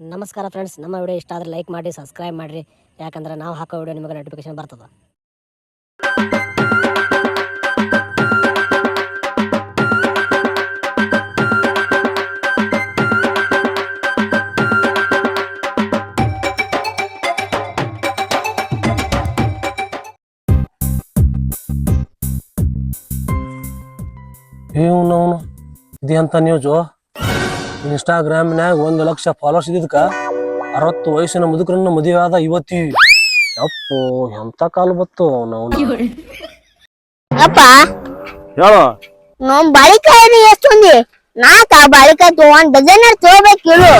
ನಮಸ್ಕಾರ ಫ್ರೆಂಡ್ಸ್ ನಮ್ಮ ವಿಡಿಯೋ ಇಷ್ಟ ಆದರೆ ಲೈಕ್ ಮಾಡಿ ಸಬ್ಸ್ಕ್ರೈಬ್ ಮಾಡಿರಿ. ಯಾಕಂದ್ರೆ ನಾವು ಹಾಕೋ ವಿಡಿಯೋ ನಿಮಗೆ ನೋಟಿಫಿಕೇಶನ್ ಬರ್ತದೆ. ಇವನು ಅವನು ಇದು ಅಂತ ನ್ಯೂಸು ಇನ್ಸ್ಟಾಗ್ರಾಮ್ನ್ಯಾಗ ಒಂದು ಲಕ್ಷ ಫಾಲೋವರ್ಸ್ ಇದ್ದಿದ್ಕ ಅರವತ್ತು ವಯಸ್ಸಿನ ಮುದುಕರನ್ನ ಮದುವೆ ಆದ ಇವತ್ತಿ ಅಪ್ಪು ಎಂತ ಕಾಲು ಬತ್ತು ಅವನು ಅಪ್ಪ. ಹೇಳು. ನಮ್ ಬಾಳಿಕಾಯಿ ಎಷ್ಟೊಂದಿ ನಾಕ ಬಾಳಿಕಾಯಿ ತಗೊಂಡ್ ಡಜನ್ ತಗೋಬೇಕು ಇಳು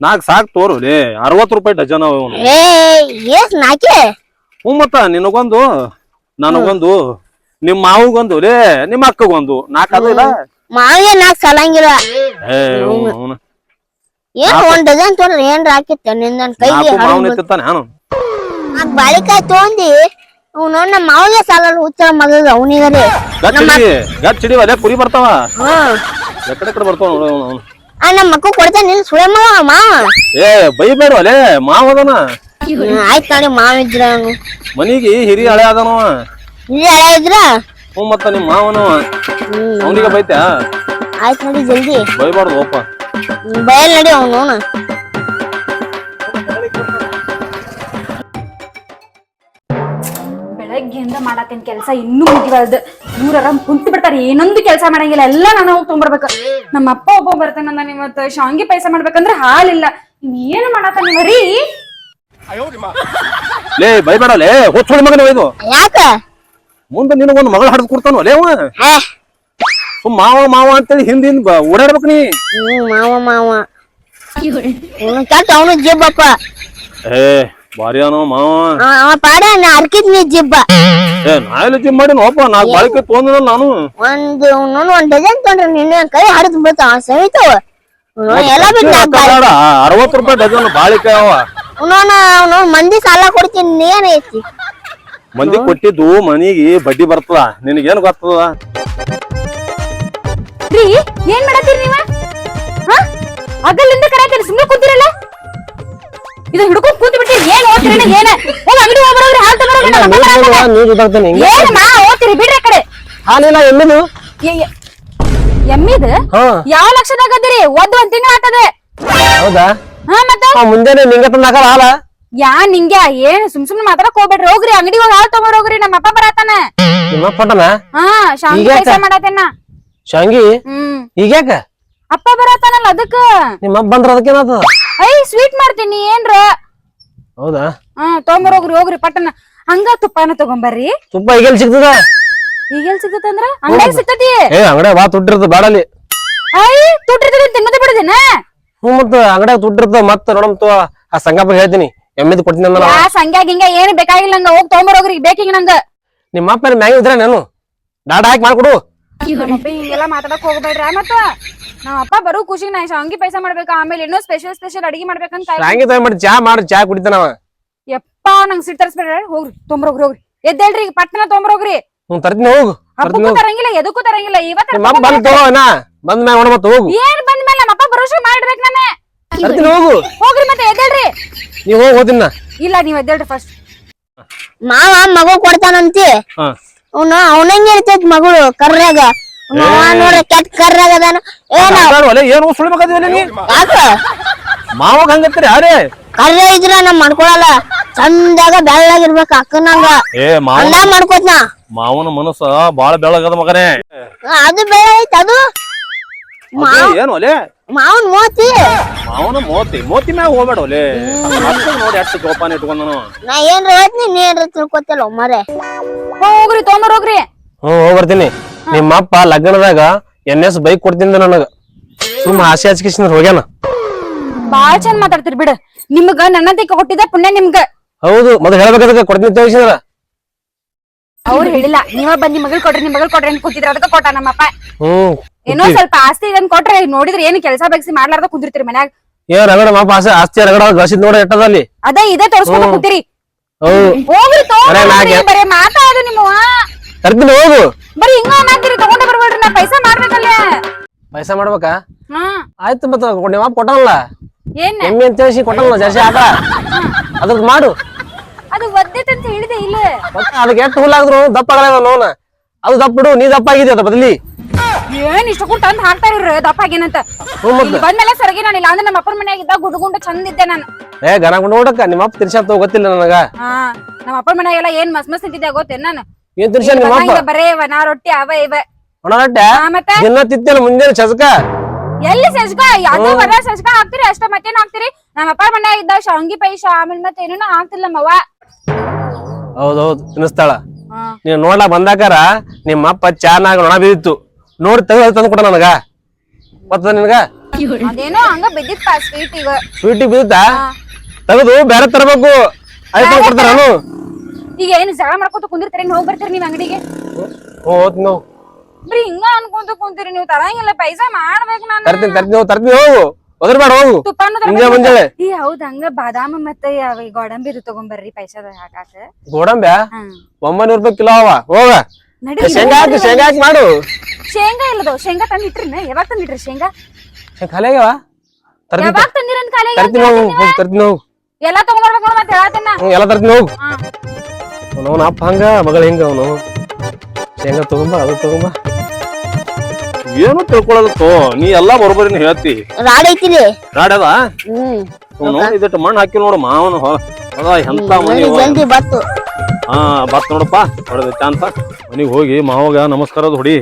ನಾಕ್ ಸಾಕ್ ತೋರು ಲೇ ಅರವತ್ತು ರೂಪಾಯಿ ಡಜನ್ ಅವ ಇವನು. ಏ ಎಸ್ ನಾಕೆ? ಹ್ಞೂ ಮತ್ತ ನಿನಗೊಂದು ನನಗೊಂದು ನಿಮ್ಮ ಮಾವುಗೊಂದು ಲೇ ನಿಮ್ಮ ಅಕ್ಕಗೊಂದು. ನಾಕ್ ಅದ ಇಲ್ಲ? ಮಾವಿಗೆ ನಾಕ್ ಸಲಂಗಿಲ್ಲ. ಏನ್ ಒಂದ್ ಡಜನ್ ತಗೊಂಡ್ರೆ ಏನ್ರ ಹಾಕಿತ್ತ? ನಿಂದ ಕೈಗೆ ಮಾವು ನಾನು ನಾಕ್ ಬಾಳಿಕಾಯಿ ತೊಗೊಂಡಿ ಅವ್ನು ನಮ್ಮ ಮಾವಿಗೆ ಸಾಲ ಹುಚ್ಚ ಮಗದ ಹಿಡಿ ಗಚ್ ಹಿಡಿವ ಲೇ ಕುರಿ ಬರ್ತಾವ. ಎಕಡೆ ಕಡೆ ಬರ್ತಾವ ಅವ್ನು. ಆ ನಮ್ಮ ಮಕ್ಕ ಕೊಡ್ತಾನೆ ನಿಲ್ ಸುಳೆ ಮಾವ ಮಾವ ಏ ಬೈಬೇಡ ಲೇ ಮಾವ ಅದನ. ಆಯ್ತು ನೋಡಿ ಮಾವ ಇದ್ರ ಮನಿಗೆ ಹಿರಿ ಹಳೆ ಅದನವ. ಹಿರಿಯ ಹಳೆ ಇದ್ರ? ಹ್ಞೂ ಮತ್ತ ನಿಮ್ಮ ಮಾವನು. ಅವನಿಗೆ ಬೈತ್ಯಾ? ಆಯ್ತ್ ನೋಡಿ ಜಲ್ದಿ. ಬೈಬಾರ್ದು ಒಪ್ಪ. ಬಯಲ್ ನಡಿ ಅವನು. ಬೆಳಗ್ಗೆಯಿಂದ ಮಾಡತ್ತೇನ್ ಕೆಲಸ ಇನ್ನೂ ಮುಗಿಬಾರ್ದು ಇವ್ರ ಆರಾಮ್ ಕುಂತು ಬಿಡ್ತಾರೆ ಏನೊಂದು ಕೆಲಸ ಮಾಡಂಗಿಲ್ಲ. ಎಲ್ಲ ನಾನು ಹೋಗಿ ತೊಗೊಂಬರ್ಬೇಕು. ನಮ್ಮ ಅಪ್ಪ ಒಬ್ಬ ಬರ್ತಾನಂದ ಇವತ್ತು ಶಾಂಗಿ ಪಾಯಸ ಮಾಡ್ಬೇಕಂದ್ರೆ ಹಾಲಿಲ್ಲ. ಏನು ಮಾಡತ್ತ ನೀವ್ ರೀ? ಲೇ ಬೈಬೇಡ ಲೇ ಹುಚ್ಚುಳಿ ಮಗನ ಇದು ಯಾಕ? ಮುಂದೆ ನಿನಗೊಂದು ಮಗಳ ಹಡ್ದು ಕೊಡ್ತಾನು ಅಲೇ ಅವ? ಹೇ. ಸುಮ್ ಮಾವ ಮಾವ ಅಂತೇಳಿ ಹಿಂದಿನ ಓಡಾಡ್ಬೇಕು ನೀ. ಹ್ಮ್ ಮಾವ ಮಾವ. ಅವ್ನು ಕೆಟ್ಟ ಅವನು ಜಿಬ್ಬಪ್ಪ. ಏ ಬಾರಿಯಾನೋ ಏನೋ ಮಾವ? ಅವ ಅವ ಪಾಡ ನಾ ಅರ್ಕಿದ್ನಿ ಜಿಬ್ಬ. ಏ ನಾ ಎಲ್ಲ ಜಿಮ್ ಮಾಡಿ ಒಪ್ಪ ನಾಲ್ಕು ಬಾಳಿಕೆ ತೊಗೊಂಡಿನ ನಾನು. ಒಂದು ಒಂದು ಒಂದ್ ಡಜನ್ ತೊಂದ್ರೆ ನಿನ್ನೆ ಕೈ ಹರಿದು ಬಿಡ್ತಾವ ಸವಿತಾವ ಎಲ್ಲ ಬಿಟ್ಟು ಅರವತ್ತು ರೂಪಾಯಿ ಡಜನ್ ಬಾಳಿಕೆ ಅವ. ಅವನು ಮಂದಿ ಸಾಲ ಕೊಡ್ತೀನಿ ಏನೈತಿ ಮಂದಿ ಕೊಟ್ಟಿದ್ದು ಮನಿಗೆ ಬಡ್ಡಿ ಬರ್ತದ. ನಿನಗೇನ್ ಗೊತ್ತದ? ರೀ ಏನ್ ಮಾಡತ್ತೀರಿ ನೀವ? ಹಾ? ಅಗಲಿಂದ ಕರೆಯತ್ತೀರಿ ಸುಮ್ಮನೆ ಕುಂತಿರಲ್ಲ? ಇದು ಹಿಡ್ಕೊಂಡ್ ಕುಂತ ಏನು ಏನ್ ಓದ್ತೀರಿ ಏನ? ಹೋಗ್ ಅಂಗಡಿ ಹೋಗ್ಬರೋದ್ರಿ ಹಾಲ್ ಹಿಂಗೆ ಏನ್ ಮಾ ಓದ್ತೀರಿ ಬಿಡ್ರಿ ಕಡೆ. ಹಾಲಿಲ್ಲ ಎಮ್ಮಿದು. ಎಮ್ಮಿದ? ಯಾವ ಲಕ್ಷದಾಗ ಅದಿರಿ? ಒದ್ ಒಂದ್ ತಿಂಗಳ ಆಗ್ತದೆ. ಹೌದಾ? ಹಾ ಮತ್ತ? ಮುಂಜಾನೆ ನಿಂಗೆ ತಂದ ಹಾಕಲ್ಲ ಹಾಲ? ಯಾ ನಿಂಗೆ ಏನ್ ಸುಮ್ ಸುಮ್ನೆ ಮಾತಾಡಕ್ ಹೋಗ್ಬೇಡ್ರಿ. ಹೋಗ್ರಿ ಅಂಗಡಿ ಹೋಗಿ ಹಾಲ್ ತಗೊಂಡ್ ಹೋಗ್ರಿ ನಮ್ಮ ಅಪ್ಪ ಬರತಾನ ನಿಮ್ಮ ಹಾ ಶಾಂಗಿ ಈಗ್ಯಾಕ? ಕೆಲಸ ಮಾಡತ್ತೇನ. ಶಾಂಗಿ? ಹ್ಮ್. ಈಗ್ಯಾಕ ಅಪ್ಪ ಬರತಾನಲ್ಲ ಅದಕ್ಕ? ನಿಮ್ಮ ಅಪ್ಪ ಬಂದ್ರ ಅದಕ್ಕೆ ಐ ಸ್ವೀಟ್ ಮಾಡ್ತೀನಿ ಏನ್ರ? ಹೌದಾ? ಹಾ ತಗೊಂಬರ್ ಹೋಗ್ರಿ ಹೋಗ್ರಿ ಪಟ್ಟನ ಹಂಗ ತುಪ್ಪನ ತಗೊಂಬರ್ರಿ. ತುಪ್ಪ ಈಗೆಲ್ ಸಿಗ್ತದ? ಈಗೆಲ್ ಸಿಗತ್ತಂದ್ರ ಅಂಗಡಿ ಸಿಗ್ತತಿ? ಏ ಅಂಗಡಿ ಬಾ ತುಟ್ಟಿರ್ತದ ಬಾಡಲಿ ಐ ತುಟ್ಟಿರ್ತದೆ ತಿನ್ನೋದು ಬಿಡದೇನ? ಹ್ಞೂ ಮತ್ತ ಅಂಗಡ್ಯಾಗ ತುಟ್ಟಿರ್ತದ ಮತ್ತ ನೋಡಮ್ ತೋ ಆ ಸಂಗಪ್ಪ ಹೇಳ್ತೀನಿ. ಎಮ್ಮಿದ್ ಕೊಡ್ತೀನಿ ಯಾ ಸಂಗ್ಯಾ ಗಿಂಗ್ಯಾ ಏನ್ ಬೇಕಾಗಿಲ್ಲ ನಂಗ. ಹೋಗ್ ತೊಗೊಂಬರ್ ಹೋಗ್ರಿ ಬೇಕಿಂಗ ನಂಗ. ನಿಮ್ಮ ಅಪ್ಪ ಮ್ಯಾಗ ಇದ್ರ ನಾನು. ಡಾಡ ಹಾಕಿ ಮಾಡ್ಕೊಡು. ನಮ್ಮಪ್ಪ ಹಿಂಗೆಲ್ಲ ಮಾತಾಡಕ್ ಹೋಗ್ಬೇಡ್ರ ಮತ್ತ? ನಮ್ಮ ಅಪ್ಪ ಬರೋ ಖುಷಿ ನಾ ಶಾಂಗಿ ಪೈಸಾ ಮಾಡ್ಬೇಕು ಆಮೇಲೆ ಇನ್ನೂ ಸ್ಪೆಷಲ್ ಸ್ಪೆಷಲ್ ಅಡಿಗೆ ಮಾಡ್ಬೇಕಂತ ಹಂಗೆ ಶಾಂಗಿ ತಗೊಂಡ್ಬಿಟ್ಟು ಚಾ ಮಾಡಿ ಚಾ ಕುಡಿತಾನವ ಯಪ್ಪ ನಂಗ್ ಸಿಟ್ ತರಿಸ್ಬೇಡ್ರಿ? ಹೋಗ್ರಿ ತೊಂಬರ್ ಹೋಗ್ರಿ. ಎದ್ದೇಳ್ರಿ ಈಗ ಪಟ್ಟಣ ತೊಂಬರ್ ಹೋಗ್ರಿ ಹ್ಞೂ ತರ್ತೀನಿ ಹೋಗು. ಹಬ್ಬಕ್ಕೂ ತರಂಗಿಲ್ಲ ಎದಕ್ಕೂ ತರಂಗಿಲ್ಲ. ಇವತ್ತ ನಿಮ್ಮ ಅಪ್ಪ ಬಂದ್ ತಗೋ ನಾ. ಬಂದ್ ಮ್ಯಾಗ ಹೋಗು. ಏನ್ ಬಂದ್ಮೇಲೆ ನಮ್ಮಪ್ಪ ಭರೋಸೆ ಮಾಡಿರ್ಬೇಕು ನಾನೇ. ತರ್ತೀನಿ ಹೋಗು. ಹೋಗ್ರಿ ಮತ್ತೆ ಎದ್ದೇಳ್ರಿ. ನೀವು ಹೋಗಿ ಹೋಗ್ತೀನಿ ಇಲ್ಲ ನೀವ್ ಎದ್ದೇಳ್ರಿ ಫಸ್ಟ್ ಮಾವ ಮಗು ಕೊಡ್ತಾನಂತಿ. ಹಾ. ಅವನು ಅವನಂಗೆ ಇರ್ತೈತಿ ಮಗಳು ಕರ್ರಾಗ? ಮಾವ ನೋಡ್ರಿ ಕೆಟ್ಟ ಕರ್ರಾಗ ಅದಾನ. ಏನ ನೀ? ಯಾಕ? ಮಾವಾಗ ಹಂಗತ್ತೀರಿ ಯಾರೇ? ಕರ್ರ ಇದ್ರ ನಮ್ ಮಾಡ್ಕೊಳಲ್ಲ. ಚಂದಾಗ ಬೆಳ್ಳಾಗಿರ್ಬೇಕ ಅಕ್ಕನಂಗ. ಏ ಮಾವ ಅಲ್ಲ ಮಾಡ್ಕೋತ್ನಾ. ಮಾವನ ಮನಸ್ಸ ಬಾಳ ಬೆಳಗದ ಮಗನೇ. ಅದು ಬೆಳ ಐತ್ ಅದು? ಏನು ಒಲೆ? ಮಾವನ್ ಮೋತಿ. ಮಾವನ ಮೋತಿ? ಮೋತಿ ಮ್ಯಾಗ ಹೋಗ್ಬೇಡ ಒಲೆ. ನೋಡಿ ಎಷ್ಟು ಜೋಪಾನ ಇಟ್ಕೊಂಡನು. ನಾ ಏನ್ರ ಹೇಳ್ತೀನಿ ನೀ ಏನ್ರ ತಿಳ್ಕೊತಿಲ್ಲ ಮರೆ. ಹೋಗ್ರಿ ತೊಂಬರ್ ಹೋಗ್ರಿ ಹ್ಞೂ ಹೋಗ್ಬರ್ತೀನಿ ನಿಮ್ಮ ಅಪ್ಪ ಲಗ್ನದಾಗ ಎನ್ ಎಸ್ ಬೈಕ್ ಕೊಡ್ತೀನಿ ನನಗ. ಸುಮ್ಮ ಆಸೆ ಹಚ್ಕಿಸಿದ್ರ ಹೋಗ್ಯಾನ. ಬಾಳ್ ಚಂದ ಮಾತಾಡ್ತೀರಿ ಬಿಡ. ನಿಮ್ಗ ನನ್ನಂತೆ ಕೊಟ್ಟಿದ್ದ ಪುಣ್ಯ ನಿಮ್ಗ. ಹೌದು ಮೊದಲು ಹೇಳ್ಬೇಕಾದ್ರೆ ಕೊಡ್ತೀನಿ ತೋರಿಸಿದ್ರ ಅವ್ರು ಹೇಳಿಲ್ಲ ನೀವ ಬಂದ್ ನಿಮ್ ಮಗಳ್ ಕೊಡ್ರಿ ನಿಮ್ ಮಗಳ್ ಕೊಡ್ರಿ ಅಂತ ಕೂತಿದ್ರ ಅದಕ್ಕೆ ಕೊಟ್ಟ ನಮ್ಮಪ್ಪ. ಹ್ಮ್ ಏನೋ ಸ್ವಲ್ಪ ಆಸ್ತಿ ಇದನ್ ಕೊಟ್ರೆ ನೋಡಿದ್ರೆ ಏನು ಕೆಲಸ ಬಗ್ಸಿ ಮಾಡ್ಲಾರ್ದ ಕುಂದಿರ್ತೀರಿ ಮನ್ಯಾಗ? ಏನ್ ರಗಡ ಮಾಪ ಆಸೆ ಆಸ್ತಿ ರಗಡ ಗಳಿಸಿದ್ ನೋಡ ಎಟ್ಟದಲ್ಲಿ. ಅದೇ ಇದೇ ತೋರಿಸ್ಕೊಂಡು ಕೂತಿರಿ. ಹೋಗ್ರಿ ನಾ ತಗೊಂಡ್ರಿ ಗೆ- ನಿಮ್ಮ ಹೋಗು. ಬರೀ ಹಿಂಗ ಮಾತಿರಿ ತಗೊಂಡ ಬರ್ಬೇಡ್ರಿ ನಾ ಪೈಸಾ ಮಾಡ್ಬೇಕಲ್ಲ. ಪೈಸಾ ಮಾಡ್ಬೇಕಾ? ಆಯ್ತು ಮತ್ತ ಕೊಡಿ ಮಾಪ ಕೊಟ್ಟನಲ್ಲ? ಏನ್? ಎಮ್ಮೆ ಅಂತ ತಿಳಿಸಿ ಕೊಟ್ಟಲ್ಲ ಜಾಸ್ತಿ ಆಟ? ಅದ್ರದ್ದು ಮಾಡು. ಅದು ಒದ್ದೈತೆ ಅಂತ ಹೇಳಿದೆ ಇಲ್ಲ. ಅದಕ್ಕೆ ಎಷ್ಟು ಹುಲ್ಲಾದ್ರು ದಪ್ಪ ಆಗಲ್ಲ ನೋನ ಅದು ದಪ್ಪ ಬಿಡು ನೀ ದಪ್ಪ ಆಗಿದೆ ಅದ ಬದಲಿ? ಏನ್ ಇಷ್ಟಕ್ಕೂ ತಂದ್ ಹಾಕ್ತಾರ ಇವ್ರು ದಪ್ಪ ಏನಂತ ಹ್ಞೂ ಮತ್ತೆ. ಇಲ್ಲಿ ಬಂದ್ಮೇಲೆ ಸರಿಗೆ ನಾನು ಇಲ್ಲ ಅಂದ್ರೆ ನಮ್ಮ ಅಪ್ಪನ ಮನ್ಯಾಗ ಇದ್ದಾಗ ಗುಡ್ಗುಂಡ ಚಂದಿದ್ದೆ ಚಂದ ಇದ್ದೆ ನಾನು. ಏ ಗನ ಕೊಂಡು ನೋಡಕ್ಕ ನಿಮ್ಮ ಅಪ್ಪ ತಿರ್ಸಂತ ಗೊತ್ತಿಲ್ಲ ನನಗ. ಹಾ ನಮ್ಮ ಅಪ್ಪನ ಮನ್ಯಾಗೆಲ್ಲ ಏನ್ ಮಸ್ ಮಸ್ ತಿಂತಿದ್ದೆ ಗೊತ್ತೇನ್ ನಾನು? ಏನ್ ತಿರ್ಸ ನಿಮ್ಮ ಅಪ್ಪ? ಬರೇ ವನ ರೊಟ್ಟಿ ಅವ ಇವ. ಹಾ ಮತ್ತೆ? ದಿನ ತಿತ್ತೇನ ಮುಂಜಾನೆ ಚಸಕ ಎಲ್ಲಿ ಸಜ್ಕ? ಅದು ಬರ ಸಜ್ಕ ಹಾಕ್ತಿರಿ ಅಷ್ಟ ಮತ್ತೇನ್ ಹಾಕ್ತಿರಿ? ನಮ್ಮ ಅಪ್ಪ ಮನ್ಯಾಗ ಇದ್ದಾಗ ಶಾವಂಗಿ ಪೈಸ ಆಮೇಲೆ ಮತ್ತೆ ಏನೇನೋ ಹಾಕ್ತಿಲ್ಲ ನಮ್ಮವ್ವ ಹೌದೌದು ತಿನ್ನಿಸ್ತಾಳ. ನೀವ್ ನೋಡ್ಲಾ ಬಂದಾಕಾರ ನಿಮ್ಮ ಅಪ್ಪ ಚಾನಾಗ ನೊಣ ಬಿದ್ದಿತ್ತು ನೋಡಿ ತೆಗೆದು ತಂದು ಕೊಡ ನನಗ. ಮತ್ತ ನಿನಗ? ಅದೇನೋ ಹಂಗ ಬಿದ್ದಿತ್ತ ಸ್ವೀಟ್ ಈಗ. ಸ್ವೀಟಿಗೆ ಬಿದ್ದಿತ್ತ? ತೆಗೆದು ಬೇರೆ ತರಬೇಕು. ಐದು ಕೊಡ್ತಾರ ನಾನು. ಈಗ ಏನ್ ಜಗಳ ಮಾಡ್ಕೊತ ಕುಂದಿರ್ತೀರಿ? ಹೋಗಿ ಬರ್ತೀರಿ ನೀವ್ ಅಂಗಡಿಗೆ? ಹೋತ್ ನೋ ಬರೀ ಹಿಂಗ ಅನ್ಕೊಂತ ಕುಂತೀರಿ ನೀವು. ತರಂಗಿಲ್ಲ ಪೈಸಾ ಮಾಡ್ಬೇಕು ನಾನು. ತರ್ತೀನಿ ತರ್ತೀನಿ ಹೋಗು ತರ್ತೀನಿ ಹೋಗು. ಬೇಡ ಹೋಗು. ಮುಂಜಾನೆ ಮುಂಜಾನೆ ಈ ಹೌದ್ ಹಂಗ ಬಾದಾಮ ಮತ್ತೆ ಗೋಡಂಬಿ ಇದು ತಗೊಂಬರ್ರಿ ಪೈಸಾದ ಹಾಕಾಕ. ಗೋಡಂಬ್ಯಾ? ಹ್ಮ್. ಒಂಬೈನೂರು ರೂಪಾಯಿ ಕಿಲೋ ಅವ. ಹೋಗ. ನಡಿ ಶೇಂಗಾ ಹಾಕಿ ಶೇಂಗಾ ಹಾಕಿ ಮಾಡು. ಶೇಂಗಾ ಇಲ್ಲದೋ? ಶೇಂಗಾ ತಂದ್ ಇಟ್ರಿನ ಯಾವಾಗ ತಂದಿಟ್ರಿ ಶೇಂಗಾ? ಶೇಂಗಾ ಖಾಲಿ ಆಗ್ಯಾವ? ತರ್ತೀನಿ ಯಾವಾಗ ತಂದಿರನ್ ಕಾಲಿಗೆ ತರ್ತೀನಿ ಹೋಗು ಹೋಗಿ ತರ್ತೀನಿ ಹೋಗು. ಎಲ್ಲಾ ತಗೊಂಡ್ಬರ್ಬೇಕು ನೋಡ್ ಮತ್ತೆ ಹೇಳತ್ತೇನ ಹ್ಞೂ ಎಲ್ಲ ತರ್ತೀನಿ ಹೋಗು. ಹಾ. ಅಪ್ಪ ಹಂಗ ಮಗಳ ಹಿಂಗ ಅವನು. ಶೇಂಗಾ ತಗೊಂಬ ಅದು ತಗೊಂಬ ಏನು ತಿಳ್ಕೊಳ್ಳೋದಕ್ಕೋ ನೀ ಎಲ್ಲಾ ಬರೋಬ್ಬರಿನ ಹೇಳ್ತಿ. ರಾಡ್ ಐತಿಲಿ. ರಾಡದ ಹ್ಮ್. ಅವ್ನು ಇದಟ್ಟು ಮಣ್ಣು ಹಾಕಿ ನೋಡು ಮಾವನು ಅದ ಎಂತ ಮಣ್ಣು ಮನೆ ಜಲ್ದಿ ಬತ್ತು. ಹಾ ಬತ್ ನೋಡಪ್ಪ ಹೊಡೆದ ಚಾನ್ಸ ಮನಿಗ್ ಹೋಗಿ ಮಾವಗ ನಮಸ್ಕಾರದ ಹೊಡಿ.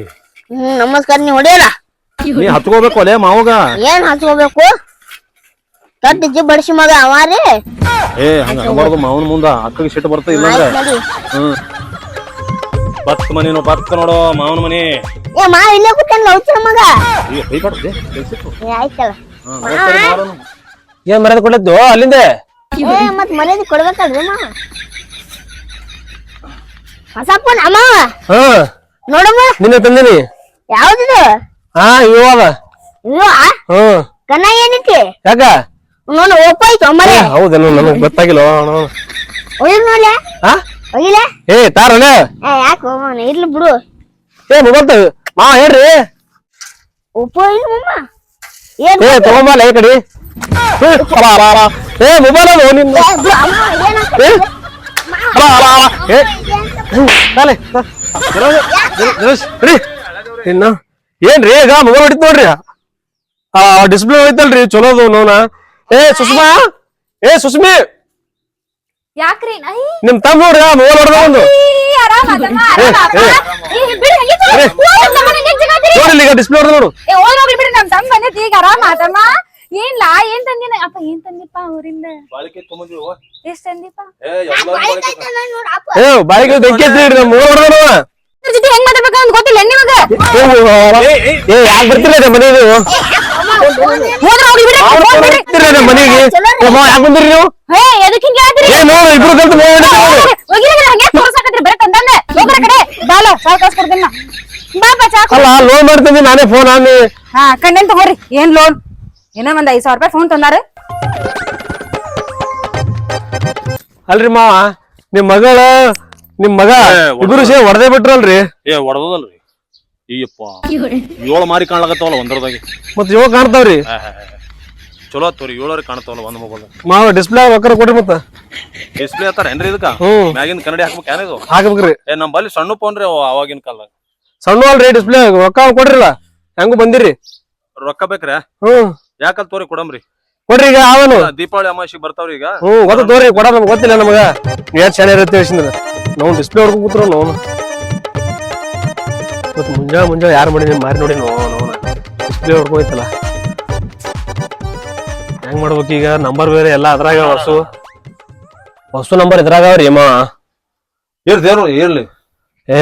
ಹ್ಮ್ ನಮಸ್ಕಾರ ನೀ ಹೊಡಿಯಲ್ಲ? ನೀ ಹತ್ಕೋಬೇಕು ಅಲ್ಲೇ ಮಾವಗ? ಏನ್ ಹಚ್ಕೋಬೇಕು ಕಟ್ಟಿ ಜಿ ಬಡಿಸಿ ಮಗ ಅವಾರಿ ಏ ಹಂಗ ಅನ್ಬಾರ್ದು ಮಾವನ ಮುಂದ. ಅಕ್ಕಗೆ ಸಿಟ್ಟು ಬರ್ತ ಆಯ್ತ್ ಹ್ಮ್. ಬತ್ ಮನಿ ನೋ ಬತ್ ನೋಡು ಮಾವನ ಮನಿ. ಏ ಮಾ ಇಲ್ಲೇ ಹುಚ್ಚರ ಮಗ. ಏ ಕೈ ಕಟ್ದೆ ಕೆಲ್ಸಕ್ಕೆ ಏ ಆಯ್ತಲ್ಲ. ಹಾ, ನಮಸ್ಕಾರ ಮಾವನು. ಏನ್ ಮರ್ಯಾದ ಕೊಡ್ಲದ್ದು? ಅಲ್ಲಿಂದ? ಏ ಮತ್ ಮರ್ಯಾದೆ ಕೊಡ್ಬೇಕಲ್ರಿ ಮಾ ಹೊಸಪ್ಪ ಅಮ್ಮ. ಹ. ನೋಡಮ್ಮ. ನಿನ್ನ ತಂದಿನಿ. ಯಾವ್ದಿದು? ಹಾ ಇವ ಅದ ಇವ? ಹ್ಮ್ ಕನ್ನ ಏನೈತಿ ಯಾಕ? ನೋಡು ಓಪ ಐತಿ ಹೌದೇನು ನನಗ್ ಗೊತ್ತಾಗಿಲ್ಲ. ಒಯ್ದು ನೋಡ್ಲೆ ಹಾ? ಒಯ್ಲೆ ಏ ಏ ಯಾಕೆ ಹೋಗೋಣ ಇರ್ಲಿ ಬಿಡು. ಏ ತಗ ಮಾ ಹೇಳ್ರಿ. ಉಪ್ಪ ಇಲ್ಲ ಮಮ್ಮ ಏ ತಗೊಂಬಲ್ಲ ಈ ಕಡೆ. ಏ ಮೊಬೈಲ್ ಅದು ನಿನ್ನ ಇನ್ನು? ಏನ್ರಿ ಈಗ ಮೊಬೈಲ್ ಹೊಡಿತ್ ನೋಡ್ರಿ. ಆ ಡಿಸ್ಪ್ಲೇ ಹೋಯ್ತಲ್ರಿ ಚಲೋದು ನೋನ ಏ ಸುಷ್ಮಾ? ಏ ಸುಷ್ಮಿ? ಯಾಕ್ರಿ? ನಿಮ್ ತಮ್ಮ ನೋಡ್ರಿ ಮೊಬೈಲ್ ಹೊಡೆದ ಒಂದು? ನೋಡಿಲ್ಲ ಈಗ ಡಿಸ್ಪ್ಲೇ ಹೊಡೆದ ನೋಡು. ಈಗ ಆರಾಮ ಆತಮ್ಮ ಏನ್ಲಾ? ಏನ್ ತಂದಿನ? ಅಪ್ಪ ಏನ್ ತಂದಿಪ್ಪ ಎಷ್ಟ್ ತಂದಿಪ್ಪ? ಏ, ಬಾಳಿಕೆ ನೋಡು, ಅಪ್ಪ. ಏ ನಮ್ಮ ನೋಡ ಜೊತೆ ಹೆಂಗ್ ಮಾತಾಡ್ಬೇಕು ಅಂತ ಗೊತ್ತಿಲ್ಲ ನಿಮಗ? ಏ ಯಾಕೆ ಬರ್ತಿಲ್ಲ ನಮ್ಮ ಮನೆಗೆ ನೀವು? ಹೋದ್ರ ಹೋಗ್ಲಿ ಬಿಡ್ರಿ ಬಿಡ್ರಿ. ಬರ್ತಿಲ್ಲ ನಮ್ಮ ಮನೆಗೆ? ಯಾಕೆ ಬಂದಿರಿ ನೀವು? ಹೇ ಎದಕ್ ಹಿಂಗ್ ಹೇಳ್ತೀರಿ? ಏ ನೋಡು ಇಬ್ರು ಕಲ್ತು ಹೊಡಿತಾರೆ ಹೋಗಿಲ್ಲ ಹಂಗೆ ತೋರ್ಸಾಕತ್ರಿ ಬರೀ ತಂದಂದೆ ಹೋಗ್ರ ಕಡೆ. ಬಾಲ ಚಾಕು ಅಲ್ಲ ಲೋನ್ ಮಾಡ್ತೀನಿ ನಾನೇ ಫೋನ್ ಆಮಿ ಹಾ ಕಣ್ಣೆಂತ ತಗೋರಿ. ಏನ್ ಲೋನ್ ಏನೋ ಒಂದ್ ಐದ್ ಸಾವಿರ ರೂಪಾಯಿ ಫೋನ್ ತಂದಾರ. ಅಲ್ರಿ ಮಾವ ನಿಮ್ ಮಗಳ ನಿಮ್ ಮಗ ಇಬ್ರು ಸೇ ಹೊಡೆದೇ ಬಿಟ್ರಲ್ರಿ? ಏ ಹೊಡೆದಲ್ರಿ ಈಯಪ್ಪ ಏಳು ಮಾರಿ ಕಾಣ್ಲಾಕತ್ತಾವಲ್ಲ ಒಂದ್ರದಾಗಿ. ಮತ್ ಇವಾಗ ಕಾಣ್ತಾವ್ರಿ? ಚಲೋ ತೋರಿ ಏಳೋರಿ ಕಾಣ್ತಾವಲ್ಲ ಒಂದ್ ಮೊಬೈಲ್ ಮಾವ ಡಿಸ್ಪ್ಲೇ ಒಕ್ಕರ ಕೊಡ್ರಿ ಮತ್ತ. ಡಿಸ್ಪ್ಲೇ ಹತ್ತಾರ ಏನ್ರಿ ಇದಕ್ಕ? ಹ್ಮ್ ಮ್ಯಾಗಿನ ಕನ್ನಡಿ ಹಾಕ್ಬೇಕು ಏನಿದು ಹಾಕ್ಬೇಕ್ರಿ. ಏ ನಮ್ಮ ಬಲ್ಲಿ ಸಣ್ಣ ಫೋನ್ ರೀ ಅವಾಗಿನ ಕಾಲ ಸಣ್ಣ ಅಲ್ರಿ ಡಿಸ್ಪ್ಲೇ ರೊಕ್ಕ ಕೊಡ್ರಿಲ್ಲ? ಹೆಂಗು ಬಂದಿರಿ? ರೊಕ್ಕ ಬೇಕ್ರಿ? ಹ್ಮ್ ಯಾಕಂತ ತೋರಿ ಕೊಡಮ್ರಿ ಕೊಡ್ರಿ ಈಗ ಅವನು. ದೀಪಾವಳಿ ಅಮಾವಾಸ್ಯೆ ಬರ್ತಾವ್ರಿ ಈಗ? ಹ್ಮ್ ಗೊತ್ತ ತೋರಿ ಕೊಡ ನಮ್ಗೆ ಗೊತ್ತಿಲ್ಲ ನಮಗ. ಏನ್ ಚೆನ್ನಾಗಿ ಇರುತ್ತೆ ಯೋಚನೆ ನಾವು ಡಿಸ್ಪ್ಲೇ ಹೊಡ್ಕೊಂಡ್ ಕೂತ್ರು ನಾವು. ಮತ್ ಮುಂಜಾ ಮುಂಜಾನೆ ಯಾರು ಮಾಡಿ ಮಾರಿ ನೋಡಿ ನೋ ನೋನ ಡಿಸ್ಪ್ಲೇ ಹೊಡ್ಕೊಂಡೈತಲ್ಲ ಹೆಂಗ್ ಮಾಡ್ಬೇಕು ಈಗ? ನಂಬರ್ ಬೇರೆ ಎಲ್ಲ ಅದ್ರಾಗ ಹೊಸು. ಹೊಸ ನಂಬರ್ ಇದ್ರಾಗ ಅವ್ರಿ ಅಮ್ಮ. ಇರ್ಲಿ ಇರ್ಲಿ ಇರ್ಲಿ. ಏ.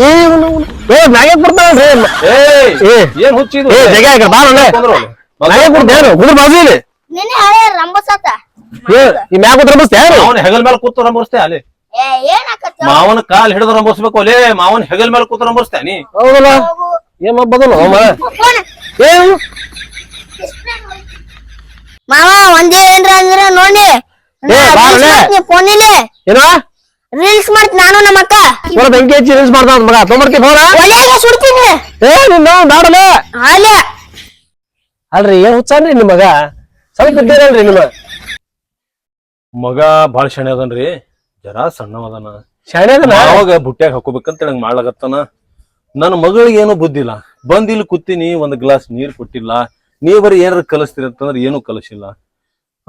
ಏ ಇವ್ನು- ಇವ್ನು- ಏ ಏನ್? ಹುಚ್ಚಿದು ಏ. ಜಗ ಹಾಕ ಬಾ ನೋಡ್ಲೆ. ಮ್ಯಾಗೆ ಕೊಡ್ತೇನು ಗುದ್ರ ಬಾಜು ಇಲ್ಲಿ? ನಿನ್ನೆ ಹಳೆ ರಂಬಸಾತ ಏ ಈ ಮ್ಯಾಗ ಕೂತ್ರ ಬಸ್ ಯಾರು? ಮಾವನ ಹೆಗಲ್ ಮೇಲೆ ಕೂತು ರಂಬರ್ಸ್ತೆ ಅಲ್ಲಿ. ಏ ಏನಾಕತ್ತ ಮಾವನ ಕಾಲ್ ಹಿಡಿದು ರಂಬರ್ಸ್ಬೇಕು ಅಲ್ಲೇ. ಮಾವನ ಹೆಗಲ್ ಮೇಲೆ ಕೂತು ರಂಬರ್ಸ್ತೆ ನೀ. ಹೌದಲ್ಲ? ಏನ್ ಮಬ್ಬದಲ್ಲ ಅಮ್ಮ ಏ ಇವ್ನು? ಮಾವ ಒಂದೇ ಏನ್ರ ಅಂದ್ರೆ ನೋಡಿ. ಏ. ಫೋನಿಲಿ ಏನೋ? ರೀಲ್ಸ್ ಮಾಡ್ತ ನಾನು ನಮ್ಮ ಅಕ್ಕ. ಬೆಂಕಿ ಹಚ್ಚಿ ಯೂಸ್ ಮಾಡ್ದ ಮಗ. ತೊಂಬರ್ತಿ ಫೋನ? ಒಲೆಗೆ ಸುಡ್ತೀನಿ. ಏ ನಿನ್ನ ನಾಡಲ್ಲ ಅಲ್ಲೇ ಅಲ್ರಿ ಏನ್ ಹುಚ್ಚಾನ್ರಿ ನಿಮ್ಮ ಮಗ? ಸ್ವಲ್ಪ ಇದ್ದೀರಲ್ರಿ ನಿಮ್ಮ ಮಗ. ಬಾಳ ಶಣೆ ಅದನ್ರಿ. ಜರಾ ಸಣ್ಣ ಅದನ. ಶಾಣೆ ಅದನ? ಅವಾಗ ಬುಟ್ಟ್ಯಾಗ ಹಾಕೋಬೇಕಂತ ಹೇಳಿ ಮಾಡ್ಲಾಗತ್ತಾನ ನನ್ನ ಮಗಳಿಗೆ ಏನೋ ಬುದ್ಧಿಲ್ಲ ಬಂದ್ ಇಲ್ಲಿ ಕೂತೀನಿ ಒಂದ್ ಗ್ಲಾಸ್ ನೀರ್ ಕೊಟ್ಟಿಲ್ಲ. ನೀವ್ ಬರೀ ಏನಾರ ಕಲಿಸ್ತೀರಿ ಅಂತಂದ್ರೆ ಏನು ಕಲಿಸಿಲ್ಲ.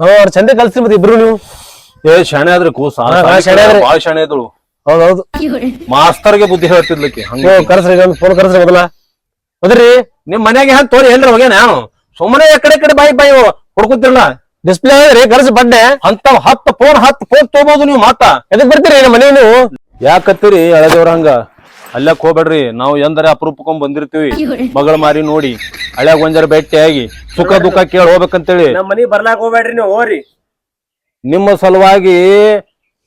ಅವ್ರ ಚಂದ ಕಲ್ಸ್ರಿ ಮತ್ತೆ ಇಬ್ರು ನೀವು. ಏ ಶಾಣೆ ಆದ್ರೆ ಕೂಸ ಹಾ, ಶಾಣೆ ಆದ್ರಿ. ಬಾಳ ಶಾಣೆ ಆದಳು ಹೌದೌದು. ಮಾಸ್ತರ್ಗೆ ಬುದ್ಧಿ ಹೇಳ್ತಿದ್ಲಕ್ಕೆ ಹಂಗ ಕರೆಸ್ರಿ ಒಂದು ಫೋನ್ ಕರ್ಸ್ರಿ ಮೊದಲ. ಹೋದ್ರಿ ನಿಮ್ ಮನ್ಯಾಗ ಹ್ಯಾಂಗ ತೋರಿ ಹೇಳ್ರಿ ಹೋಗ್ಯ ನಾನು ಸುಮ್ಮನೆ ಎಕಡೆ ಕಡೆ ಬಾಯಿ ಬಾಯಿ ಹುಡ್ಕೊತಿರಲ್ಲ ಡಿಸ್ಪ್ಲೇ ರೀ ಕರ್ಸಿ ಬಡ್ಡೆ ಅಂತ ಹತ್ತು ಫೋನ್ ಹತ್ತು ಫೋನ್ ತಗೋಬಹುದು ನೀವು ಮಾತ ಎದಕ್ ಬರ್ತೀರಿ ನಮ್ಮ ಮನೆ ನೀವು? ಯಾಕತ್ತೀರಿ ಹಳೆದೇವ್ರ ಹಂಗ ಅಲ್ಲಕ್ ಹೋಗ್ಬೇಡ್ರಿ ನಾವು ಎಂದರೆ ಅಪರೂಪಕೊಂಡ್ ಬಂದಿರ್ತೀವಿ. ಮಗಳ ಮಾರಿ ನೋಡಿ ಹಳ್ಯಾಗ ಒಂಜರ ಆಗಿ ಸುಖ ದುಃಖ ಕೇಳಿ ಹೋಗ್ಬೇಕಂತೇಳಿ. ನಮ್ಮ ಮನಿ ಬರ್ಲಾಕ್ ಹೋಗ್ಬೇಡ್ರಿ ನೀವು ಹೋರಿ ನಿಮ್ಮ ಸಲುವಾಗಿ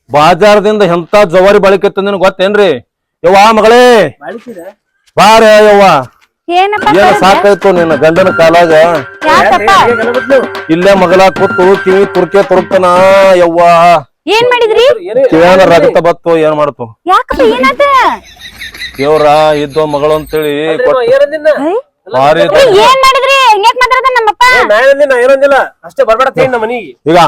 ಬಾಜಾರದಿಂದ ಎಂತ ಜವಾರಿ ಬಳಕೆ ತಂದಿನ ಗೊತ್ತೇನ್ರಿ? ಯವ್ವ ಮಗಳೇ? ಬಾರೆ ಯವ್ವಾ. ಏನಪ್ಪ ಏನ ಸಾಕಾಯ್ತು ನಿನ್ನ ಗಂಡನ ಕಾಲಾಗ? ಯಾಕಪ್ಪ? ಇಲ್ಲೇ ಮಗಳ ಕೂತು ಕಿವಿ ತುರ್ಕೆ ತುರ್ಕನ ಯವ್ವಾ. ಏನ್ ಮಾಡಿದ್ರಿ? ರಕ್ತ ರಗತ ಬತ್ತು ಏನ್ ಮಾಡ್ತು? ದೇವ್ರ ಇದ್ದೋ ಮಗಳು ಅಂತೇಳಿ ಈಗ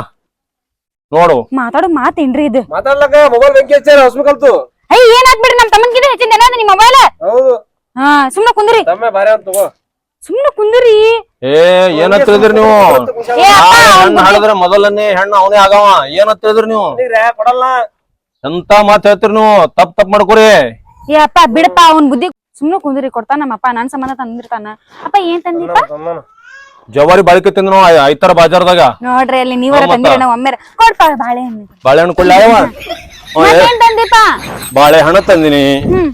ನೋಡು. ಮಾತಾಡೋ ಮಾತೇನ್ರಿ ಇದು? ಮಾತಾಡ್ಲಕ್ಕ ಮೊಬೈಲ್ ಬೆಂಕಿ ಹಚ್ಚಾರ ಹೊಸ್ಮ ಕಲ್ತು. ಅಯ್ಯ ಏನಾತ್ ಬಿಡ್ರಿ ನಮ್ ತಮ್ಮನ್ಗಿಂತ ಹೆಚ್ಚಿನ ನಿಮ್ ಮೊಬೈಲ್ ಹೌದು. ಹಾ ಸುಮ್ನೆ ಕುಂದ್ರಿ. ತಮ್ಮ ಬಾರಿ ಅಂತ ತಗೋ. ಸುಮ್ನೆ ಕುಂದ್ರಿ. ಏ ಏನ ತಿಳಿದ್ರಿ ನೀವು? ಏ ಆ ಅಪ್ಪ ಹೆಣ್ಣು ಹಾಡಿದ್ರೆ ಮೊದಲನೇ ಹೆಣ್ಣು ಅವನೇ ಆಗವ. ಏನ ತಿಳಿದ್ರಿ ನೀವು? ಕೊಡಲ್ಲ. ಎಂತ ಮಾತ್ ಹೇಳ್ತೀರಿ ನೀವು? ತಪ್ ತಪ್ ಮಾಡ್ಕೊರಿ. ಏ ಅಪ್ಪ ಬಿಡಪ್ಪ ಅವ್ನ್ ಬುದ್ಧಿ ಸುಮ್ನೆ ಕುಂದ್ರಿ ಕೊಡ್ತಾನ ನಮ್ಮಪ್ಪ ನನ್ ಸಂಬಂಧ ತಂದಿರ್ತಾನ. ಅಪ್ಪ ಏನ್ ತಂದಿಪ್ಪ ಜವಾರಿ ಬಾಳಿಕೆ ತಿಂದ ನಾವು ಐತರ ಬಾಜಾರ್ದಾಗ. ನೋಡ್ರಿ ಅಲ್ಲಿ ನೀವರ? ತಂದಿರ ಒಮ್ಮೆ ಕೊಡ್ಪ ಬಾಳೆಹಣ್ಣು ಬಾಳೆಹಣ್ಣು ಬಾಳೆಹಣ್ಣು ತಂದಿನಿ.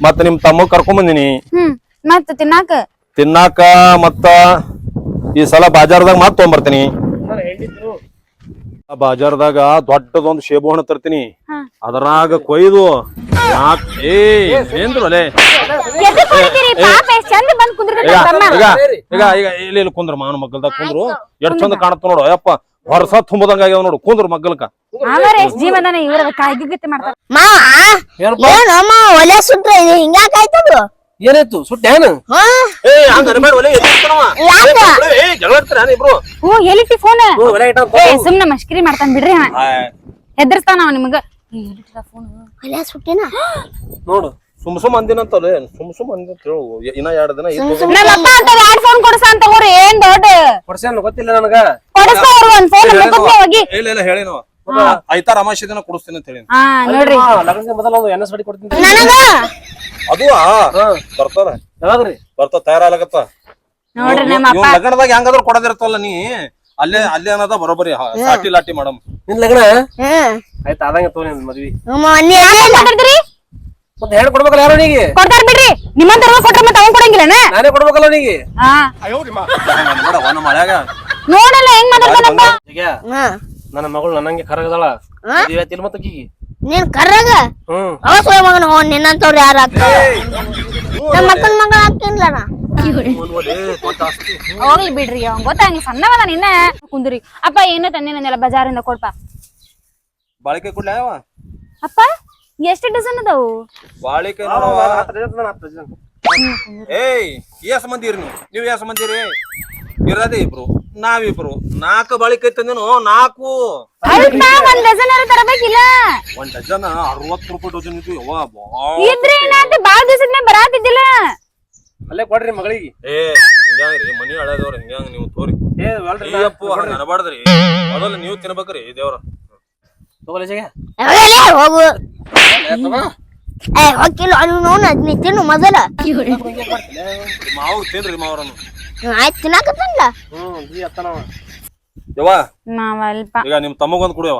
ಮತ್ತ ನಿಮ್ ತಮ್ಮ ಕರ್ಕೊಂಡ್ ಬಂದಿನಿ. ಮತ್ತ ತಿನ್ನಾಕ? ತಿನ್ನಾಕ ಮತ್ತ ಈ ಸಲ ಬಾಜಾರ್ದಾಗ ಮತ್ ತಗೊಂಬರ್ತೀನಿ. ಆ ಬಾಜಾರ್ದಾಗ ದೊಡ್ಡದೊಂದು ಶೇಬು ಹಣ್ಣು ತರ್ತೀನಿ. ಅದರಾಗ ಕೊಯ್ದು ಏ ಏನ್ರು ಅಲೆ ಈಗ ಈಗ ಇಲ್ಲಿ ಇಲ್ಲಿ ಕುಂದ್ರ ಮಾವನ ಮಗ್ಗಲ್ದಾಗ ಕುಂದ್ರು. ಎಷ್ಟ್ ಚಂದ ಕಾಣತ್ ನೋಡು. ಯಪ್ಪ ಹೊರಸ ತುಂಬದಂಗ ಆಗ್ಯಾವ ನೋಡು. ಕುಂದ್ರು ಮಗ್ಗಲ್ಕ. ಆಮೇಲೆ ಎಷ್ಟ್ ಜೀವನ ಇವ್ರ ಕಾಯ್ಗಿಗತ್ತೆ ಮಾಡ್ತಾರ. ಮಾವ ಏನು ಮಾವ ಒಲೆ ಸುಟ್ರೆ ಇದು ಹಿಂಗ್ಯಾಕಾಯ್ತದು ಏನಾಯ್ತು? ಸುಟ್ಟ ಏನು? ಹಾ. ಏ ಹಂಗ ಅನ್ಬೇಡ ಒಲೆ ಎಲ್ಲಿ ಯಾಕ? ಏ ಜಗಳ ಆಡ್ತೀರಾ ಇಬ್ರು? ಓ ಎಲ್ಲಿಟ್ಟಿ ಫೋನ್ ಸುಮ್ನೆ ಮಶ್ಕರಿ ಮಾಡ್ತಾನ ಬಿಡ್ರಿ ಹೆದರ್ಸ್ತಾನ ಅವ ನಿಮಗ. ಫೋನ್ ಒಲೆ ಸುಟ್ಟಿನ? ನೋಡು. ಸುಮ್ ಸುಮ್ ಅಂದಿನಂತಲ್ಲ ಸುಮ್ ಸುಮ್ ಅಂದಿನ ಇನ್ನ ಎರಡ್ ದಿನ ಇದ್ದು ನಮ್ಮಪ್ಪ ಅಂತ ಎರಡ್ ಫೋನ್ ಕೊಡ್ಸ ಅಂತ ತಗೋರಿ ಏನ್ ದೊಡ್ಡ? ಕೊಡ್ಸೇನ್ ಗೊತ್ತಿಲ್ಲ ನನಗ. ಕೊಡಿಸ್ತಾ ಅವ್ರು ಒಂದ್ ಫೋನ್ ಮುಖದ್ನೇ ಹೋಗಿ. ಇಲ್ಲ ಇಲ್ಲ ಹೇಳಿ ನಾವು ದಿನ ಕೊಡಿಸ್ತೀನಿ ಅಂತ ಹೇಳಿ ಹಾ ನೋಡ್ರಿ. ಲಗ್ನಕ್ಕೆ ಮೊದಲ ಒಂದು ಎನ್ ಎಸ್ ಬಡಿ ಕೊಡ್ತೀನಿ ನನಗ? ಅದು ಬರ್ತಾರ. ಯಾವಾಗ್ರಿ ಬರ್ತಾ ತಯಾರಾಗತ್ತ. ನೋಡ್ರಿ ನಮ್ಮ ಅಪ್ಪ ಲಗ್ನದಾಗ ಹೆಂಗಾದ್ರೂ ಕೊಡದಿರ್ತಲ್ಲ ನೀ? ಅಲ್ಲೇ ಅಲ್ಲೇ ಅನ್ನದ ಬರೋಬರಿ. ಲಾಟಿ ಲಾಟಿ ಮಾಡಮ್. ನಿನ್ ಲಗ್ನ? ಆಯ್ತಾ ಆಯ್ತು ಆದಂಗ ನಿನ್ ಮದ್ವಿ. ಮತ್ತೆ ಹೇಳಿ ಕೊಡ್ಬೇಕಲ್ಲ ಯಾರೋ ನೀಗೆ ಕೊಡ್ತಾರ ಬಿಡ್ರಿ. ನಿಮ್ಮಂತ ಕೊಟ್ರ ಮತ್ತೆ ಅವ್ನ್ ಕೊಡಂಗಿಲ್ಲನ? ನಾನೇ ಕೊಡ್ಬೇಕಲ್ಲ ನೀಗೆ ಹಾ ನೋಡವ್ವ ನಮ್ಮ ಮಳ್ಯಾಗ ನೋಡಲ್ಲ ಹೆಂಗ್ ಮಾತಾಡ್ತಾನಪ್ಪ ಈಗ. ಹ್ಮ್ ನನ್ನ ಮಗಳು ನನ್ನಂಗೆ ಕರಗದಳ. ಹಾ? ಮದ್ವೆ ತಿಲ್ ಮತ್ತ ಆಕಿಗೆ ನೀನ್ ಕರ್ರಾಗ ಹ್ಮ್. ಮಗನ ಹೋ ನಿನ್ನಂತವ್ರು ಯಾರು ಆಗ್ತಾರ? ನಮ್ಮ ಮಕ್ಕಳ ಮಗಳ ಹೋಗ್ಲಿ ಬಿಡ್ರಿ ಅವ್ನ್ ಗೊತ್ತಾಗ ಸಣ್ಣವಲ್ಲ ನಿನ್ನ? ಕುಂದ್ರಿ. ಅಪ್ಪ ಏನೋ ತಂದಿನಂದೆಲ್ಲ ಬಜಾರಿಂದ ಕೊಡ್ಪ. ಬಾಳಿಕೆ ಕೊಡ್ಲ ಅಪ್ಪ? ಎಷ್ಟು ಡಜನ್ ಅದಾವು? ಬಾಳಿಕೆ ನೋಡವ್ವ. ಏಯ್ ಎಸ್ ಮಂದಿ ಇರಿ ನೀವು? ನೀವು ಎಸ್ ಮಂದಿ ರೀ ಇರೋದೇ ಇಬ್ರು ನಾವಿಬ್ರು. ನಾಲ್ಕು ಬಾಳಿಕೆ ತಂದೇನು ನಾಲ್ಕು. ಒಂದ್ ಡಜನ್ ತರಬೇಕಿಲ್ಲ? ಒಂದ್ ಡಜನ್ ಅರವತ್ತು ರೂಪಾಯಿ ಡಜನ್ ಇದು ಯವ್ವ ಬಾ ಇದ್ರೆ ಏನಾಯ್ತು ಬಾಳ ದಿವಸದ ಮೇಲೆ ಬರಾತಿದ್ದಿಲ್ಲ? ಅಲ್ಲೇ ಕೊಡ್ರಿ ಮಗಳಿಗೆ. ಏ ಹಿಂಗ್ರಿ ಮನಿ ಹಳೆದವ್ರ ಹಿಂಗ್ಯಾಂಗ ನೀವು ತೋರಿ. ಏ ಅಲ್ರಿ ನಾ- ಅಯ್ಯಪ್ಪ ಹಂಗ ಅನಬಾರ್ದ್ರಿ ಮೊದಲು ನೀವು ತಿನ್ಬೇಕ್ರಿ ದೇವ್ರ. ತಗೊಳ್ಳಿ ಜಗ ಹೋಗಲೇ ಹೋಗು. ಏ ನೋಡು ನೀ ತಿನ್ನು ಮೊದಲ. ಮಾವು ತಿನ್ರಿ ಮಾವ್ರನ್ನು ಹ್ಮ್, ಆಯ್ತ್ ತಿನ್ನಾಕತ್ತಲ್ಲ ಹ್ಮ್ ಜಿ ಅತ್ತನವ ಯವ್ವ ನಾವಲ್ಪ ಈಗ ನಿಮ್ ತಮ್ಮಗೊಂದ್ ಕುಡಿಯವ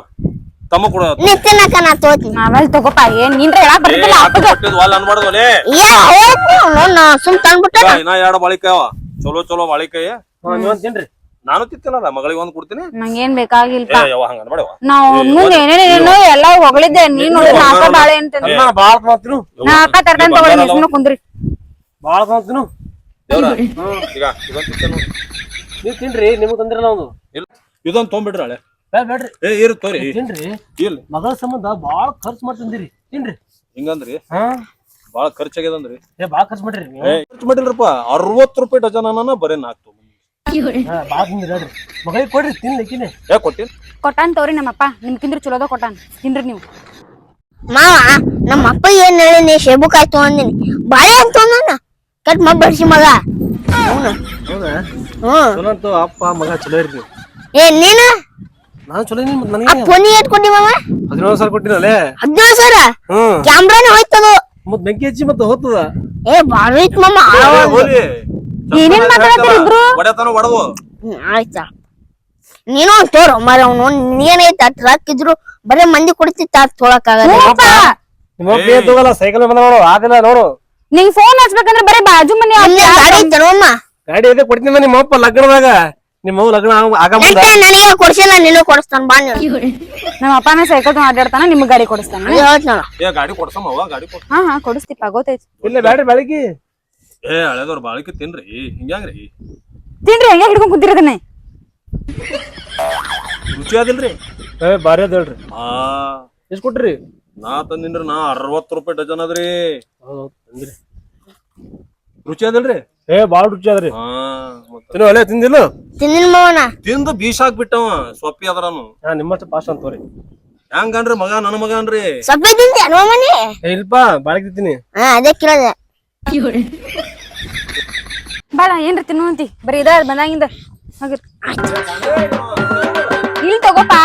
ತಮ್ಮ ಕುಡಿಯ ನೀ ತಿನ್ನಕ ನಾ ತೋತೀನಿ. ನಾವಲ್ ತಗೋಪ ಏನ್ ನಿನ್ರ ಹೇಳಕ್ ಬರ್ತಿಲ್ಲ ಅಪ್ಪಗ ವಾಲ್ ಅನ್ಬಾರ್ದು ಏ ಹೋಗು ನೋಡ್ ನಾ ಸುಮ್ ತಂದ್ಬಿಟ್ಟ ಈಗ ಇನ್ನ ಎರಡು ಚಲೋ ಚಲೋ ಬಾಳಿಕಾಯಿ. ತಿನ್ರಿ. ನಾನು ತಿತ್ತೇನಲ್ಲ ಮಗಳಿಗೆ ಒಂದ್ ಕೊಡ್ತೀನಿ. ನಂಗೇನ್ ಬೇಕಾಗಿಲ್ಲ ಏ ಯವ್ವ ಹಂಗ ಅನ್ಬೇಡವ ನಾವ್ ಮುಂದೆ ಏನೇನೇನೋ ಎಲ್ಲ ಹೊಗಳಿದ್ದೆ ನೀನ್ ನೋಡಿದ್ರೆ ನಾಕ ಬಾಳೆ ಅಂತ ನಾನು ಬಾಳ ಮಾಡ್ತೀನಿ ನಾಕ ತರ್ತಾನ ತಗೊಳ್ಳಿ ನೀವ್ ಕುಂದ್ರಿ. ಬಾಳ ಈಗ ನೀವ್ ತಿನ್ರಿ ನಿಮಗ್ ತಂದಿರಲ್ಲ ಒಂದು. ಇಲ್ಲ ಇದೊಂದ್ ತೊಗೊಂಬಿಡ್ರಿ ಹಳೆ. ಬೇಡ್ರಿ ಏ ಇರು ತೋರಿ. ತಿನ್ರಿ. ಇಲ್ಲ ಮಗಳ ಸಂಬಂಧ ಬಾಳ ಖರ್ಚು ಮಾಡಿ ತಂದಿರಿ. ತಿನ್ರಿ. ಹಿಂಗಂದ್ರಿ? ಹಾ. ಬಾಳ ಖರ್ಚಾಗ್ಯದಂದ್ರಿ. ಏ ಬಾಳ ಖರ್ಚು ಮಾಡ್ರಿ. ಖರ್ಚು ಮಾಡಿಲ್ರಪ್ಪ. ಅರವತ್ತು ರೂಪಾಯಿ ಡಜನ್ ಬರೇ ನಾಲ್ಕು ಹೇಳ್ರಿ ಮಗಳಿಗೆ ಕೊಡ್ರಿ ತಿನ್ಲಿಕ್ಕಿನೇ ಯಾಕೆ ಕೊಟ್ಟಿ ಕೊಟ್ಟಾನ್ ತೋರಿ ನಮ್ಮಪ್ಪ. ನಿಮ್ಕಿಂದ್ರ ಚಲೋದ ಕೊಟ್ಟಾನ್. ತಿನ್ರಿ ನೀವು. ಮಾವ ನಮ್ಮ ಅಪ್ಪ ಏನ್ ಬಾಳೆ ಅಂತ ಕಟ್ ಬಡ್ಸಿ ಮಗ. ಅವ್ನು. ಹೌದಾ? ಹ್ಮ್ ಚಲೋ ಅಪ್ಪ ಮಗ ಚಲೋ ಏ ನೀನು? ನಾನು ಚಲೋ ಇದೀನಿ ಮತ್ತೆ ನನಗೆ ಫೋನಿ ಎತ್ಕೊಂಡಿ ಕೊಟ್ಟಿ ಮಾವ? ಹದಿನೇಳು ಸಾವಿರ ಕೊಟ್ಟಿನಲ್ಲೇ? ಹದಿನೇಳು ಸಾವಿರ? ಹ್ಮ್ ಕ್ಯಾಮ್ರಾನೇ ಹೋಯ್ತದು. ಮತ್ ಬೆಂಕಿ ಹಚ್ಚಿ ಮತ್ತೆ ಹೋಗ್ತದ ಏ ಬಾಳ ಐತ್ ಮಾಮ. ಏನೇನ್ ಮಾತಾಡತ್ತೀರಿ ಇಬ್ರು? ಒಡೆತನ ಒಡವು ಆಯ್ತಾ. ನೀನು ಒಂದ್ ತೋರು ಮರ ಅವನು ನೀನೈತ ಟ್ರಕ್ ಇದ್ರು ಬರೇ ಮಂದಿ ಕುಡಿತಿತ್ತ ತೊಳಕಾಗಲ್ಲ ಸೈಕಲ್ ಬಂದ ನೋಡು ಆಗಲ್ಲ ನೋಡು. ನಿಂಗ್ ಫೋನ್ ಹಚ್ಬೇಕಂದ್ರೆ ಬರೀ ಬಾಜು ಮನೆ ಅಲ್ಲೇ ಗಾಡಿ ಐತನಮ್ಮ ಗಾಡಿ ಇದೆ ಕೊಡ್ತೀನಿ ನಿಮ್ಮ ಅಪ್ಪ ಲಗ್ನದಾಗ. ನಿಮ್ಮ ಅವ್ವ ಲಗ್ನ ಆಗ- ಮುಂದ ನನಗೆ ಕೊಡ್ಸಿಲ್ಲ ನೀನು ಕೊಡಿಸ್ತಾನ ಬಾ ನೀನು. ನಮ್ಮ ಅಪ್ಪನ ಸೈಕಲ್ ಮಾತಾಡ್ತಾನ ನಿಮ್ಗೆ ಗಾಡಿ ಕೊಡಿಸ್ತಾನ? ಹೇಳ್ತಾನ ಏ ಗಾಡಿ ಕೊಡ್ಸಮ್ಮ ಗಾಡಿ ಕೊಡ್ ಹಾ ಹಾ ಕೊಡಿಸ್ತಿಪ್ಪ ಗೊತ್ತೈತಿ ಇಲ್ಲ ಬ್ಯಾಡ್ರಿ ಬೆಳಗ್ಗೆ. ಏ ಹಳೆದವ್ರ ಬಾಳಿಕೆ ತಿನ್ರಿ. ಹಿಂಗ್ಯಾಂಗ್ರಿ? ತಿನ್ರಿ ಹಂಗೆ ಹಿಡ್ಕೊಂಡ್ ಕುಂತಿರೋದನ್ನೇ ರುಚಿ ಆದಿಲ್ರಿ? ಏ ಬಾರಿ ಅದ ಹೇಳ್ರಿ. ಆ. ಎಷ್ಟು ಕೊಟ್ರಿ? ನಾ ತಂದಿನ್ರಿ ನಾ ಅರವತ್ತು ರೂಪಾಯಿ ಡಜನ್ ಅದ್ರಿ ಹೌದು ತಂದ್ರಿ. ರುಚಿ ಆದಿಲ್ರಿ? ಏ ಬಾಳ ರುಚಿ ಅದ್ರಿ ಹಾ ಮತ್ತ. ತಿನ್ನು ಅಲ್ಲೇ ತಿಂದಿಲ್ಲ? ತಿಂದಿನ ಮಾವನ ತಿಂದು ಬೀಸ್ ಬಿಟ್ಟವ ಸೊಪ್ಪಿ ಅದ್ರನು. ಹಾ ನಿಮ್ಮಷ್ಟು ಪಾಸ್ ಅಂತವ್ರಿ ಹೆಂಗನ್ರಿ ಮಗ ನನ್ನ ಮಗನ್ರಿ ತಿಂದೆ ಏ ಇಲ್ಪ ಬಾಳಿಗೆ ತಿಂತೀನಿ. ಹಾ ಅದೇ ಕೇಳಿದೆ ಬಾಳ ಏನ್ರಿ ತಿನ್ನುವಂತಿ? ಬರೀ ಇದ ಬಂದಾಗಿಂದ. ಹೋಗಿರ್. ಇಲ್ಲಿ ತಗೋಪಾ.